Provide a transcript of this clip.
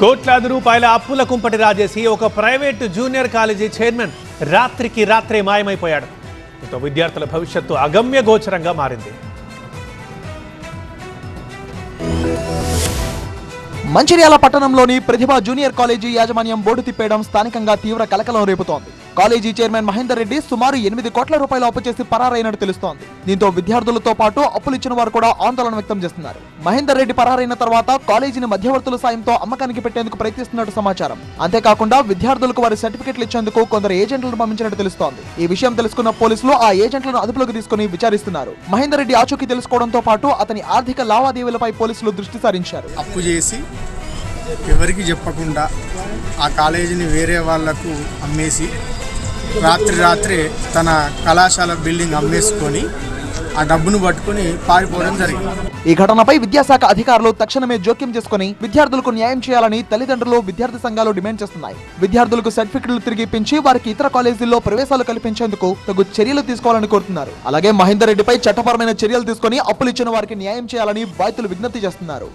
కోట్లాది రూపాయల అప్పుల కుంపటి రాజేసి ఒక ప్రైవేటు జూనియర్ కాలేజీ చైర్మన్ రాత్రికి రాత్రే మాయమైపోయాడు. దీంతో విద్యార్థుల భవిష్యత్తు అగమ్య గోచరంగా మారింది. మంచిర్యాల పట్టణంలోని ప్రతిభ జూనియర్ కాలేజీ యాజమాన్యం బోర్డు తిప్పేయడం స్థానికంగా తీవ్ర కలకలం రేపుతోంది. కాలేజీ చైర్మన్ మహేందర్ రెడ్డి సుమారు ఎనిమిది కోట్ల రూపాయలు అప్పు చేసి పరారైనట్టు తెలుస్తోంది. దీంతో విద్యార్థులతో పాటు అప్పులు ఇచ్చిన వారు కూడా ఆందోళన వ్యక్తం చేస్తున్నారు. మహేందర్ రెడ్డి పరారైన తర్వాత కాలేజీని మధ్యవర్తుల సాయంతో అమ్మకానికి పెట్టేందుకు ప్రయత్నిస్తున్నట్టు సమాచారం. అంతేకాకుండా విద్యార్థులకు వారి సర్టిఫికెట్లు ఇచ్చేందుకు కొందరు ఏజెంట్లను పంపించినట్టు తెలుస్తోంది. ఈ విషయం తెలుసుకున్న పోలీసులు ఆ ఏజెంట్లను అదుపులోకి తీసుకుని విచారిస్తున్నారు. మహేందర్ రెడ్డి ఆచూకీ తెలుసుకోవడంతో పాటు అతని ఆర్థిక లావాదేవీలపై పోలీసులు దృష్టి సారించారు. అప్పు చేసి ఎవరికి చెప్పకుండా ఆ కాలేజీని వేరే వాళ్ళకు అమ్మేసి రాత్రి రాత్రి తన కళాశాల బిల్డింగ్ అమ్మేసుకొని ఆ డబ్బును పట్టుకొని పారిపోవడం జరిగింది. ఈ ఘటనపై విద్యాశాఖ అధికారులు తక్షణమే జోక్యం చేసుకుని విద్యార్థులకు న్యాయం చేయాలని తల్లిదండ్రులు విద్యార్థి సంఘాలు డిమాండ్ చేస్తున్నాయి. విద్యార్థులకు సర్టిఫికెట్లు తిరిగి ఇప్పించి వారికి ఇతర కాలేజీల్లో ప్రవేశాలు కల్పించేందుకు తగు చర్యలు తీసుకోవాలని కోరుతున్నారు. అలాగే మహేందర్ రెడ్డిపై చట్టపరమైన చర్యలు తీసుకుని అప్పులు ఇచ్చిన వారికి న్యాయం చేయాలని బాధితులు విజ్ఞప్తి చేస్తున్నారు.